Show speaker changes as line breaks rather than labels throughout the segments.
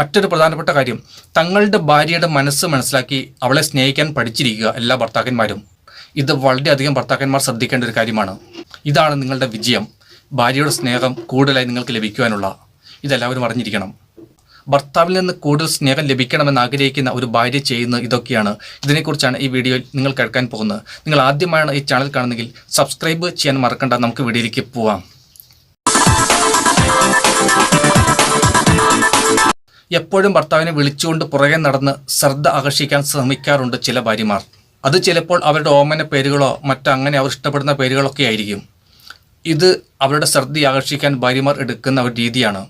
മറ്റൊരു പ്രധാനപ്പെട്ട കാര്യം തങ്ങളുടെ ഭാര്യയുടെ മനസ്സ് മനസ്സിലാക്കി അവളെ സ്നേഹിക്കാൻ പഠിച്ചിരിക്കുക എല്ലാ ഭർത്താക്കന്മാരും. ഇത് വളരെയധികം ഭർത്താക്കന്മാർ ശ്രദ്ധിക്കേണ്ട ഒരു കാര്യമാണ്. ഇതാണ് നിങ്ങളുടെ വിജയം. ഭാര്യയുടെ സ്നേഹം കൂടുതലായി നിങ്ങൾക്ക് ലഭിക്കുവാനുള്ള. ഇതെല്ലാവരും അറിഞ്ഞിരിക്കണം. ഭർത്താവിൽ നിന്ന് കൂടുതൽ സ്നേഹം ലഭിക്കണമെന്ന് ആഗ്രഹിക്കുന്ന ഒരു ഭാര്യ ചെയ്യുന്ന ഇതൊക്കെയാണ്. ഇതിനെക്കുറിച്ചാണ് ഈ വീഡിയോയിൽ നിങ്ങൾ കേൾക്കാൻ പോകുന്നത്. നിങ്ങൾ ആദ്യമായാണ് ഈ ചാനൽ കാണുന്നെങ്കിൽ സബ്സ്ക്രൈബ് ചെയ്യാൻ മറക്കണ്ട. നമുക്ക് വീഡിയോയിലേക്ക് പോവാം. എപ്പോഴും ഭർത്താവിനെ വിളിച്ചുകൊണ്ട് പുറകെ നടന്ന് ശ്രദ്ധ ആകർഷിക്കാൻ ശ്രമിക്കാറുണ്ട് ചില ഭാര്യമാർ. അത് ചിലപ്പോൾ അവരുടെ ഓമന പേരുകളോ മറ്റങ്ങനെ അവർ ഇഷ്ടപ്പെടുന്ന പേരുകളൊക്കെ ആയിരിക്കും. ഇത് അവരുടെ ശ്രദ്ധ ആകർഷിക്കാൻ ഭാര്യമാർ എടുക്കുന്ന ഒരു രീതിയാണ്.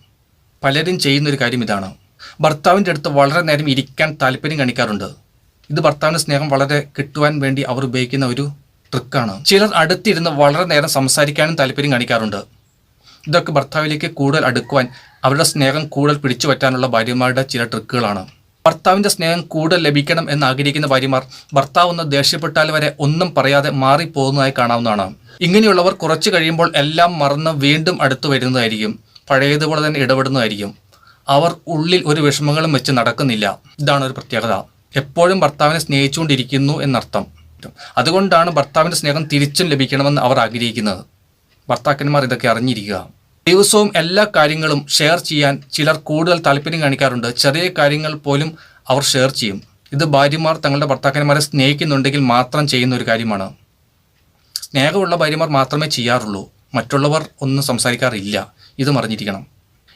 പലരും ചെയ്യുന്നൊരു കാര്യം ഇതാണ്. ഭർത്താവിന്റെ അടുത്ത് വളരെ നേരം ഇരിക്കാൻ താല്പര്യം കാണിക്കാറുണ്ട്. ഇത് ഭർത്താവിന്റെ സ്നേഹം വളരെ കിട്ടുവാൻ വേണ്ടി അവർ ഉപയോഗിക്കുന്ന ഒരു ട്രിക്കാണ് ചിലർ അടുത്തിരുന്ന് വളരെ നേരം സംസാരിക്കാനും താല്പര്യം കാണിക്കാറുണ്ട്. ഇതൊക്കെ ഭർത്താവിലേക്ക് കൂടുതൽ അടുക്കുവാൻ അവരുടെ സ്നേഹം കൂടുതൽ പിടിച്ചു പറ്റാനുള്ള ഭാര്യമാരുടെ ചില ട്രിക്കുകളാണ്. ഭർത്താവിന്റെ സ്നേഹം കൂടുതൽ ലഭിക്കണം എന്ന് ആഗ്രഹിക്കുന്ന ഭാര്യമാർ ഭർത്താവ് ഒന്ന് ദേഷ്യപ്പെട്ടാൽ വരെ ഒന്നും പറയാതെ മാറിപ്പോകുന്നതായി കാണാവുന്നതാണ്. ഇങ്ങനെയുള്ളവർ കുറച്ച് കഴിയുമ്പോൾ എല്ലാം മറന്ന് വീണ്ടും അടുത്തു വരുന്നതായിരിക്കും. പഴയതുപോലെ തന്നെ ഇടപെടുന്നതായിരിക്കും. അവർ ഉള്ളിൽ ഒരു വിഷമങ്ങളും വെച്ച് നടക്കുന്നില്ല. ഇതാണ് ഒരു പ്രത്യേകത. എപ്പോഴും ഭർത്താവിനെ സ്നേഹിച്ചുകൊണ്ടിരിക്കുന്നു എന്നർത്ഥം. അതുകൊണ്ടാണ് ഭർത്താവിന്റെ സ്നേഹം തിരിച്ചും ലഭിക്കണമെന്ന് അവർ ആഗ്രഹിക്കുന്നത്. ഭർത്താക്കന്മാർ ഇതൊക്കെ അറിഞ്ഞിരിക്കുക. ദിവസവും എല്ലാ കാര്യങ്ങളും ഷെയർ ചെയ്യാൻ ചിലർ കൂടുതൽ താല്പര്യം കാണിക്കാറുണ്ട്. ചെറിയ കാര്യങ്ങൾ പോലും അവർ ഷെയർ ചെയ്യും. ഇത് ഭാര്യമാർ തങ്ങളുടെ ഭർത്താക്കന്മാരെ സ്നേഹിക്കുന്നുണ്ടെങ്കിൽ മാത്രം ചെയ്യുന്ന ഒരു കാര്യമാണ്. സ്നേഹമുള്ള ഭാര്യമാർ മാത്രമേ ചെയ്യാറുള്ളൂ. മറ്റുള്ളവർ ഒന്നും സംസാരിക്കാറില്ല. ഇത് അറിഞ്ഞിരിക്കണം.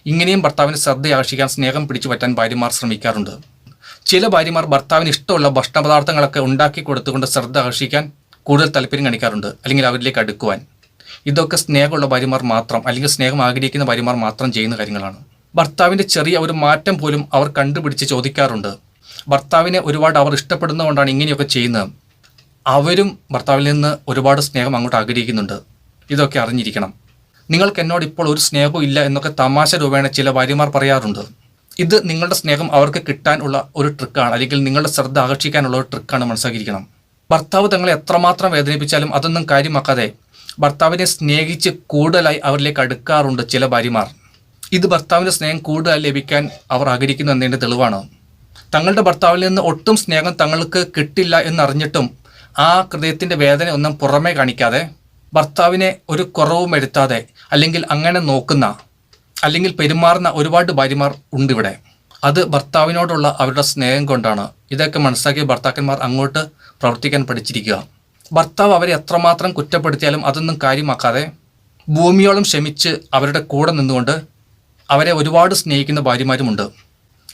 ഇങ്ങനെയും ഭർത്താവിന് ശ്രദ്ധ ആകർഷിക്കാൻ സ്നേഹം പിടിച്ചു പറ്റാൻ ഭാര്യമാർ ശ്രമിക്കാറുണ്ട്. ചില ഭാര്യമാർ ഭർത്താവിന് ഇഷ്ടമുള്ള ഭക്ഷണ പദാർത്ഥങ്ങളൊക്കെ ഉണ്ടാക്കി കൊടുത്തുകൊണ്ട് ശ്രദ്ധ ആകർഷിക്കാൻ കൂടുതൽ താല്പര്യം കാണിക്കാറുണ്ട്. അല്ലെങ്കിൽ അവരിലേക്ക് അടുക്കുവാൻ. ഇതൊക്കെ സ്നേഹമുള്ള ഭാര്യമാർ മാത്രം അല്ലെങ്കിൽ സ്നേഹം ആഗ്രഹിക്കുന്ന ഭാര്യമാർ മാത്രം ചെയ്യുന്ന കാര്യങ്ങളാണ്. ഭർത്താവിന്റെ ചെറിയ ഒരു മാറ്റം പോലും അവർ കണ്ടുപിടിച്ച് ചോദിക്കാറുണ്ട്. ഭർത്താവിനെ ഒരുപാട് അവർ ഇഷ്ടപ്പെടുന്നതുകൊണ്ടാണ് ഇങ്ങനെയൊക്കെ ചെയ്യുന്നത്. അവരും ഭർത്താവിൽ നിന്ന് ഒരുപാട് സ്നേഹം അങ്ങോട്ട് ആഗ്രഹിക്കുന്നുണ്ട്. ഇതൊക്കെ അറിഞ്ഞിരിക്കണം. നിങ്ങൾക്ക് എന്നോട് ഇപ്പോൾ ഒരു സ്നേഹവും ഇല്ല എന്നൊക്കെ തമാശ രൂപേണ ചില ഭാര്യമാർ പറയാറുണ്ട്. ഇത് നിങ്ങളുടെ സ്നേഹം അവർക്ക് കിട്ടാനുള്ള ഒരു ട്രിക്കാണ് അല്ലെങ്കിൽ നിങ്ങളുടെ ശ്രദ്ധ ആകർഷിക്കാനുള്ള ഒരു ട്രിക്കാണ് മനസ്സിലാക്കിയിരിക്കണം. ഭർത്താവ് തങ്ങളെ എത്രമാത്രം വേദനിപ്പിച്ചാലും അതൊന്നും കാര്യമാക്കാതെ ഭർത്താവിനെ സ്നേഹിച്ച് കൂടുതലായി അവരിലേക്ക് അടുക്കാറുണ്ട് ചില ഭാര്യമാർ. ഇത് ഭർത്താവിന്റെ സ്നേഹം കൂടുതലായി ലഭിക്കാൻ അവർ ആഗ്രഹിക്കുന്നു എന്നതിന്റെ തെളിവാണ്? തങ്ങളുടെ ഭർത്താവിൽ നിന്ന് ഒട്ടും സ്നേഹം തങ്ങൾക്ക് കിട്ടില്ല എന്നറിഞ്ഞിട്ടും ആ ഹൃദയത്തിന്റെ വേദന ഒന്നും പുറമേ കാണിക്കാതെ ഭർത്താവിനെ ഒരു കുറവും വരുത്താതെ അല്ലെങ്കിൽ അങ്ങനെ നോക്കുന്ന അല്ലെങ്കിൽ പെരുമാറുന്ന ഒരുപാട് ഭാര്യമാർ ഉണ്ട് ഇവിടെ അത് ഭർത്താവിനോടുള്ള അവരുടെ സ്നേഹം കൊണ്ടാണ്. ഇതൊക്കെ മനസ്സിലാക്കിയ ഭർത്താക്കന്മാർ അങ്ങോട്ട് പ്രവർത്തിക്കാൻ പഠിച്ചിരിക്കുക. ഭർത്താവ് അവരെ എത്രമാത്രം കുറ്റപ്പെടുത്തിയാലും അതൊന്നും കാര്യമാക്കാതെ ഭൂമിയോളം ക്ഷമിച്ച് അവരുടെ കൂടെ നിന്നുകൊണ്ട് അവരെ ഒരുപാട് സ്നേഹിക്കുന്ന ഭാര്യമാരുമുണ്ട്.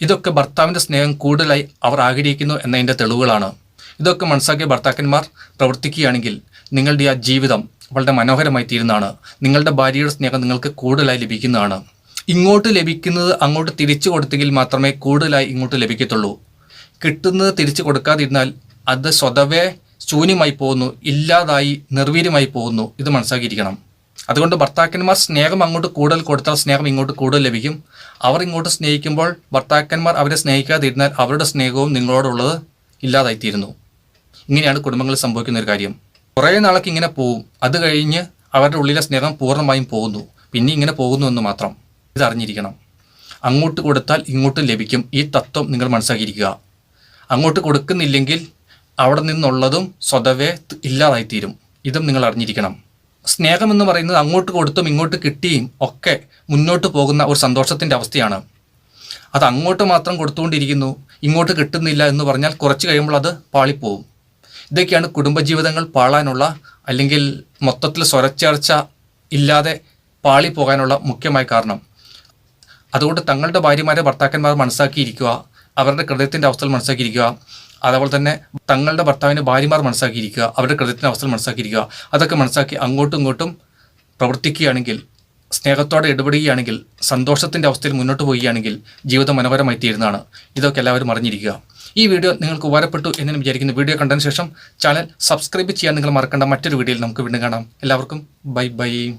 ഇതൊക്കെ ഭർത്താവിന്റെ സ്നേഹം കൂടുതലായി അവർ ആഗ്രഹിക്കുന്നു എന്നതിന്റെ തെളിവുകളാണ്. ഇതൊക്കെ മനസ്സാക്കിയ ഭർത്താക്കന്മാർ പ്രവർത്തിക്കുകയാണെങ്കിൽ നിങ്ങളുടെ ആ ജീവിതം വളരെ മനോഹരമായി തീരുന്നതാണ്. നിങ്ങളുടെ ഭാര്യയുടെ സ്നേഹം നിങ്ങൾക്ക് കൂടുതലായി ലഭിക്കുന്നതാണ്. ഇങ്ങോട്ട് ലഭിക്കുന്നത് അങ്ങോട്ട് തിരിച്ചു കൊടുത്തെങ്കിൽ മാത്രമേ കൂടുതലായി ഇങ്ങോട്ട് ലഭിക്കത്തുള്ളൂ. കിട്ടുന്നത് തിരിച്ചു കൊടുക്കാതിരുന്നാൽ അത് സ്വതവേ ശൂന്യമായി പോകുന്നു ഇല്ലാതായി നിർവീര്യമായി പോകുന്നു ഇത് മനസ്സിലാക്കിയിരിക്കണം. അതുകൊണ്ട് ഭർത്താക്കന്മാർ സ്നേഹം അങ്ങോട്ട് കൂടുതൽ കൊടുത്താൽ സ്നേഹം ഇങ്ങോട്ട് കൂടുതൽ ലഭിക്കും. അവർ ഇങ്ങോട്ട് സ്നേഹിക്കുമ്പോൾ ഭർത്താക്കന്മാർ അവരെ സ്നേഹിക്കാതിരുന്നാൽ അവരുടെ സ്നേഹവും നിങ്ങളോടുള്ളത് ഇല്ലാതായിത്തീരുന്നു. ഇങ്ങനെയാണ് കുടുംബങ്ങളിൽ സംഭവിക്കുന്ന ഒരു കാര്യം. കുറേ നാളേക്ക് ഇങ്ങനെ പോവും. അത് കഴിഞ്ഞ് അവരുടെ ഉള്ളിലെ സ്നേഹം പൂർണമായും പോകുന്നു. പിന്നെ ഇങ്ങനെ പോകുന്നു എന്ന് മാത്രം. ഇതറിഞ്ഞിരിക്കണം അങ്ങോട്ട് കൊടുത്താൽ ഇങ്ങോട്ടും ലഭിക്കും. ഈ തത്വം നിങ്ങൾ മനസ്സിലാക്കിയിരിക്കുക. അങ്ങോട്ട് കൊടുക്കുന്നില്ലെങ്കിൽ അവിടെ നിന്നുള്ളതും സ്വതവേ ഇല്ലാതായിത്തീരും. ഇതും നിങ്ങൾ അറിഞ്ഞിരിക്കണം. സ്നേഹമെന്ന് പറയുന്നത് അങ്ങോട്ട് കൊടുത്തും ഇങ്ങോട്ട് കിട്ടിയും ഒക്കെ മുന്നോട്ട് പോകുന്ന ഒരു സന്തോഷത്തിന്റെ അവസ്ഥയാണ്. അത് അങ്ങോട്ട് മാത്രം കൊടുത്തുകൊണ്ടിരിക്കുന്നു ഇങ്ങോട്ട് കിട്ടുന്നില്ല എന്ന് പറഞ്ഞാൽ കുറച്ച് കഴിയുമ്പോൾ അത് പാളിപ്പോവും. ഇതൊക്കെയാണ് കുടുംബജീവിതങ്ങൾ പാളാനുള്ള അല്ലെങ്കിൽ മൊത്തത്തിൽ സ്വരച്ചേർച്ച ഇല്ലാതെ പാളിപ്പോകാനുള്ള മുഖ്യമായ കാരണം. അതുകൊണ്ട് തങ്ങളുടെ ഭാര്യമാരെ ഭർത്താക്കന്മാർ മനസ്സാക്കിയിരിക്കുക അവരുടെ ഹൃദയത്തിന്റെ അവസ്ഥകൾ മനസ്സാക്കിയിരിക്കുക അതേപോലെ തന്നെ തങ്ങളുടെ ഭർത്താവിന്റെ ഭാര്യമാർ മനസ്സാക്കിയിരിക്കുക അവരുടെ കൃതത്തിന്റെ അവസ്ഥ മനസ്സാക്കിയിരിക്കുക അതൊക്കെ മനസ്സാക്കി അങ്ങോട്ടും ഇങ്ങോട്ടും പ്രവർത്തിക്കുകയാണെങ്കിൽ സ്നേഹത്തോടെ ഇടപെടുകയാണെങ്കിൽ സന്തോഷത്തിന്റെ അവസ്ഥയിൽ മുന്നോട്ട് പോവുകയാണെങ്കിൽ ജീവിതം മനോഹരമായി തീരുന്നതാണ്. ഇതൊക്കെ എല്ലാവരും അറിഞ്ഞിരിക്കുക. ഈ വീഡിയോ നിങ്ങൾക്ക് ഉപകാരപ്പെട്ടു എന്ന് വിചാരിക്കുന്നു. വീഡിയോ കണ്ടതിന് ശേഷം ചാനൽ സബ്സ്ക്രൈബ് ചെയ്യാൻ നിങ്ങൾ മറക്കേണ്ട. മറ്റൊരു വീഡിയോയിൽ നമുക്ക് വീണ്ടും കാണാം. എല്ലാവർക്കും ബൈ ബൈ.